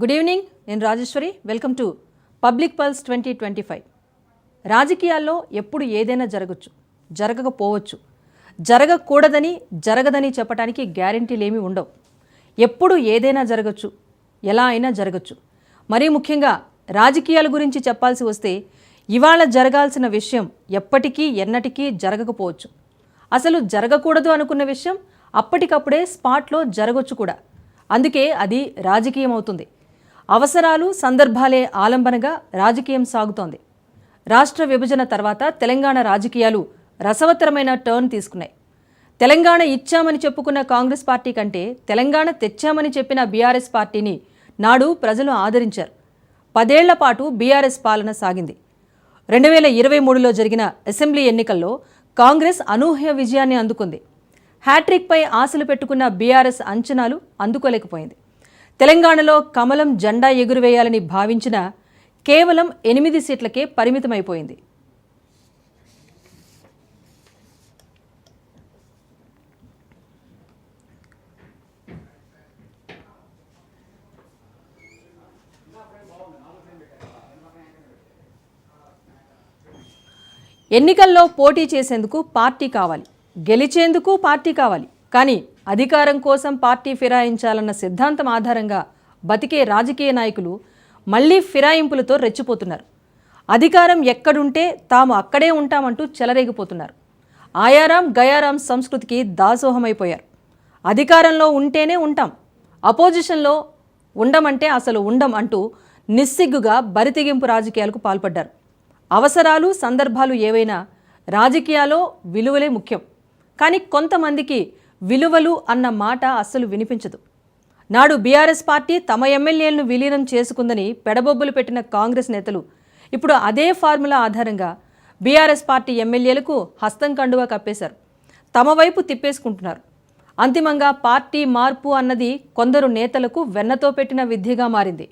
Good evening నేను Rajeshwari. Welcome to public pulse twenty twenty five రాజకీయాల్లో ఎప్పుడు ఏదైనా జరగచ్చు జరగకపోవచ్చు జరగకూడదని జరగదని చెప్పడానికి గ్యారంటీలు ఉండవు. ఎప్పుడు ఏదైనా జరగచ్చు ఎలా అయినా జరగచ్చు. మరీ ముఖ్యంగా రాజకీయాల గురించి చెప్పాల్సి వస్తే ఇవాళ జరగాల్సిన విషయం ఎప్పటికీ ఎన్నటికీ జరగకపోవచ్చు. అసలు జరగకూడదు అనుకున్న విషయం అప్పటికప్పుడే స్పాట్లో జరగొచ్చు కూడా. అందుకే అది రాజకీయం అవుతుంది అవసరాలు సందర్భాలే ఆలంబనగా రాజకీయం సాగుతోంది. రాష్ట్ర విభజన తర్వాత తెలంగాణ రాజకీయాలు రసవత్తరమైన టర్న్ తీసుకున్నాయి. తెలంగాణ ఇచ్చామని చెప్పుకున్న కాంగ్రెస్ పార్టీ కంటే తెలంగాణ తెచ్చామని చెప్పిన బీఆర్ఎస్ పార్టీని నాడు ప్రజలు ఆదరించారు. పదేళ్ళ పాటు బీఆర్ఎస్ పాలన సాగింది. రెండు వేల ఇరవై మూడులో జరిగిన అసెంబ్లీ ఎన్నికల్లో కాంగ్రెస్ అనూహ్య విజయాన్ని అందుకుంది. హ్యాట్రిక్పై ఆశలు పెట్టుకున్న బీఆర్ఎస్ అంచనాలు అందుకోలేకపోయింది. తెలంగాణలో కమలం జెండా ఎగురువేయాలని భావించిన కేవలం ఎనిమిది సీట్లకే పరిమితమైపోయింది. ఎన్నికల్లో పోటీ చేసేందుకు పార్టీ కావాలి. గెలిచేందుకు పార్టీ కావాలి. కానీ అధికారం కోసం పార్టీ ఫిరాయించాలన్న సిద్ధాంతం ఆధారంగా బతికే రాజకీయ నాయకులు మళ్ళీ ఫిరాయింపులతో రెచ్చిపోతున్నారు. అధికారం ఎక్కడుంటే తాము అక్కడే ఉంటామంటూ చెలరేగిపోతున్నారు. ఆయారాం గయారాం సంస్కృతికి దాసోహమైపోయారు. అధికారంలో ఉంటేనే ఉంటాం. అపోజిషన్లో ఉండమంటే అసలు ఉండం అంటూ నిస్సిగ్గుగా బరితెగింపు రాజకీయాలకు పాల్పడ్డారు. అవసరాలు సందర్భాలు ఏవైనా రాజకీయాల్లో విలువలే ముఖ్యం. కానీ కొంతమందికి విలువలు అన్న మాట అస్సలు వినిపించదు. నాడు బీఆర్ఎస్ పార్టీ తమ ఎమ్మెల్యేలను విలీనం చేసుకుందని పెడబొబ్బులు పెట్టిన కాంగ్రెస్ నేతలు ఇప్పుడు అదే ఫార్ములా ఆధారంగా బీఆర్ఎస్ పార్టీ ఎమ్మెల్యేలకు హస్తం కండువా కప్పేశారు. తమ వైపు తిప్పేసుకుంటున్నారు. అంతిమంగా పార్టీ మార్పు అన్నది కొందరు నేతలకు వెన్నతో పెట్టిన విద్యగా మారింది.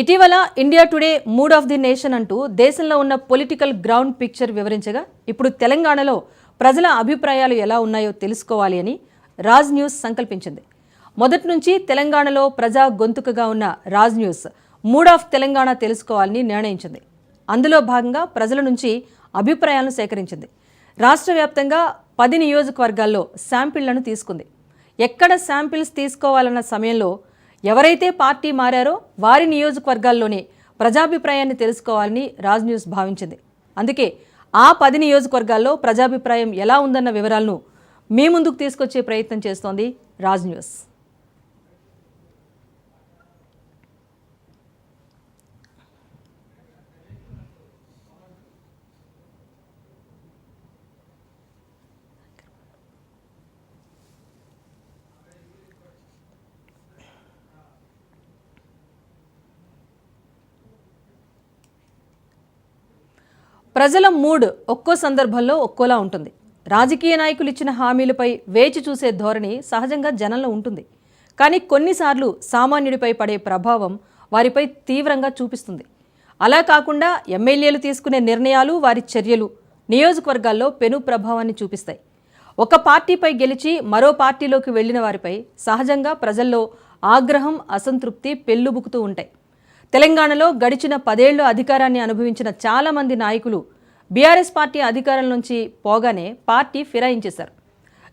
ఇటీవల India Today mood of the nation అంటూ దేశంలో ఉన్న పొలిటికల్ గ్రౌండ్ పిక్చర్ వివరించగా ఇప్పుడు తెలంగాణలో ప్రజల అభిప్రాయాలు ఎలా ఉన్నాయో తెలుసుకోవాలి అని రాజ్ న్యూస్ సంకల్పించింది. మొదటి నుంచి తెలంగాణలో ప్రజా గొంతుకగా ఉన్న Raj news mood of Telangana తెలుసుకోవాలని నిర్ణయించింది. అందులో భాగంగా ప్రజల నుంచి అభిప్రాయాలను సేకరించింది. రాష్ట్ర వ్యాప్తంగా పది నియోజకవర్గాల్లో శాంపిళ్ళను తీసుకుంది. ఎక్కడ శాంపిల్స్ తీసుకోవాలన్న సమయంలో ఎవరైతే పార్టీ మారారో వారి నియోజకవర్గాల్లోనే ప్రజాభిప్రాయాన్ని తెలుసుకోవాలని రాజ్ న్యూస్ భావించింది. అందుకే ఆ పది నియోజకవర్గాల్లో ప్రజాభిప్రాయం ఎలా ఉందన్న వివరాలను మీ ముందుకు తీసుకొచ్చే ప్రయత్నం చేస్తోంది రాజ్ న్యూస్. ప్రజల మూడ్ ఒక్కో సందర్భంలో ఒక్కోలా ఉంటుంది. రాజకీయ నాయకులు ఇచ్చిన హామీలపై వేచి చూసే ధోరణి సహజంగా జనంలో ఉంటుంది. కానీ కొన్నిసార్లు సామాన్యుడిపై పడే ప్రభావం వారిపై తీవ్రంగా చూపిస్తుంది. అలా కాకుండా ఎమ్మెల్యేలు తీసుకునే నిర్ణయాలు వారి చర్యలు నియోజకవర్గాల్లో పెను ప్రభావాన్ని చూపిస్తాయి. ఒక పార్టీపై గెలిచి మరో పార్టీలోకి వెళ్ళిన వారిపై సహజంగా ప్రజల్లో ఆగ్రహం అసంతృప్తి పెళ్ళుబుకుతూ ఉంటాయి. తెలంగాణలో గడిచిన పదేళ్ళు అధికారాన్ని అనుభవించిన చాలామంది నాయకులు బీఆర్ఎస్ పార్టీ అధికారం నుంచి పోగానే పార్టీ ఫిరాయించేశారు.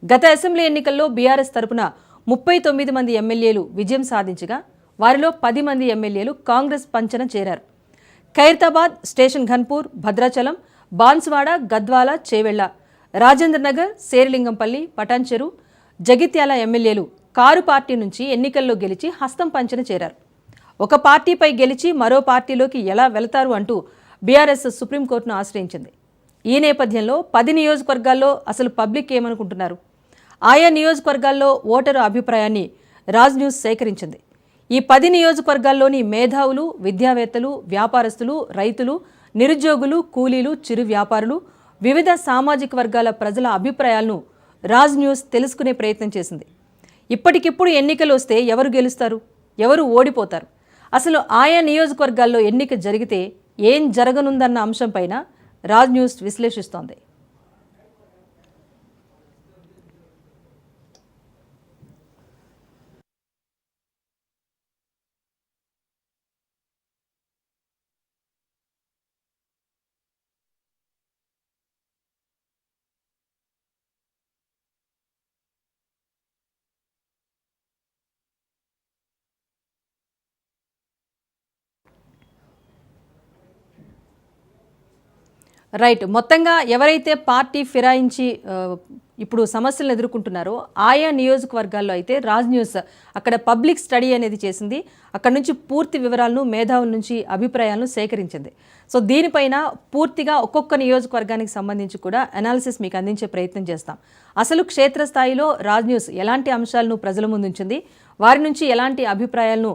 గత అసెంబ్లీ ఎన్నికల్లో బీఆర్ఎస్ తరపున ముప్పై తొమ్మిది మంది ఎమ్మెల్యేలు విజయం సాధించగా వారిలో పది మంది ఎమ్మెల్యేలు కాంగ్రెస్ పంచన చేరారు. ఖైరతాబాద్ స్టేషన్ ఘన్పూర్ భద్రాచలం బాన్స్వాడ గద్వాల చేవెళ్ళ రాజేంద్రనగర్ శేరిలింగంపల్లి పటాన్చెరు జగిత్యాల ఎమ్మెల్యేలు కారు పార్టీ నుంచి ఎన్నికల్లో గెలిచి హస్తం పంచన చేరారు. ఒక పార్టీపై గెలిచి మరో పార్టీలోకి ఎలా వెళతారు అంటూ బీఆర్ఎస్ సుప్రీంకోర్టును ఆశ్రయించింది. ఈ నేపథ్యంలో పది నియోజకవర్గాల్లో అసలు పబ్లిక్ ఏమనుకుంటున్నారు? ఆయా నియోజకవర్గాల్లో ఓటరు అభిప్రాయాన్ని రాజ్ న్యూస్ సేకరించింది. ఈ పది నియోజకవర్గాల్లోని మేధావులు విద్యావేత్తలు వ్యాపారస్తులు రైతులు నిరుద్యోగులు కూలీలు చిరు వ్యాపారులు వివిధ సామాజిక వర్గాల ప్రజల అభిప్రాయాలను రాజ్ న్యూస్ తెలుసుకునే ప్రయత్నం చేసింది. ఇప్పటికిప్పుడు ఎన్నికలు వస్తే ఎవరు గెలుస్తారు? ఎవరు ఓడిపోతారు? అసలు ఆయా నియోజకవర్గాల్లో ఎన్నిక జరిగితే ఏం జరగనుందన్న అంశంపైన రాజ్ న్యూస్ విశ్లేషిస్తోంది. రైట్ మొత్తంగా ఎవరైతే పార్టీ ఫిరాయించి ఇప్పుడు సమస్యలను ఎదుర్కొంటున్నారో ఆయా నియోజకవర్గాల్లో అయితే రాజ్ న్యూస్ అక్కడ పబ్లిక్ స్టడీ అనేది చేసింది. అక్కడ నుంచి పూర్తి వివరాలను మేధావుల నుంచి అభిప్రాయాలను సేకరించింది. సో దీనిపైన పూర్తిగా ఒక్కొక్క నియోజకవర్గానికి సంబంధించి కూడా అనాలిసిస్ మీకు అందించే ప్రయత్నం చేస్తాం. అసలు క్షేత్రస్థాయిలో రాజ్ న్యూస్ ఎలాంటి అంశాలను ప్రజల ముందుంచింది వారి నుంచి ఎలాంటి అభిప్రాయాలను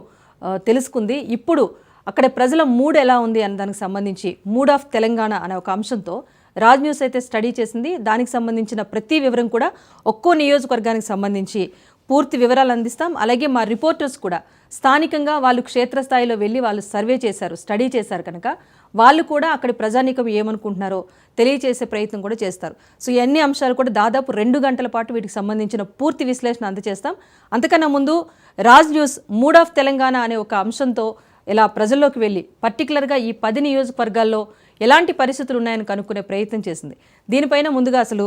తెలుసుకుంది? ఇప్పుడు అక్కడ ప్రజల మూడ్ ఎలా ఉంది అనే దానికి సంబంధించి మూడ్ ఆఫ్ తెలంగాణ అనే ఒక అంశంతో రాజ్ న్యూస్ అయితే స్టడీ చేసింది. దానికి సంబంధించిన ప్రతి వివరం కూడా ఒక్కో నియోజకవర్గానికి సంబంధించి పూర్తి వివరాలు అందిస్తాం. అలాగే మా రిపోర్టర్స్ కూడా స్థానికంగా వాళ్ళు క్షేత్రస్థాయిలో వెళ్ళి వాళ్ళు సర్వే చేశారు స్టడీ చేశారు కనుక వాళ్ళు కూడా అక్కడి ప్రజానీకం ఏమనుకుంటున్నారో తెలియచేసే ప్రయత్నం కూడా చేస్తారు. సో ఎన్ని అంశాలు కూడా దాదాపు రెండు గంటల పాటు వీటికి సంబంధించిన పూర్తి విశ్లేషణ అందజేస్తాం అంతకన్నా ముందు Raj news mood of Telangana అనే ఒక అంశంతో ఇలా ప్రజల్లోకి వెళ్ళి పర్టికులర్గా ఈ పది నియోజకవర్గాల్లో ఎలాంటి పరిస్థితులు ఉన్నాయని కనుక్కునే ప్రయత్నం చేసింది. దీనిపైన ముందుగా అసలు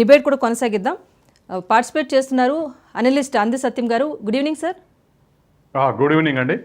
డిబేట్ కూడా కొనసాగిద్దాం. పార్టిసిపేట్ చేస్తున్నారు అనలిస్ట్ అంది సత్యం గారు. Good evening sir good evening అండి.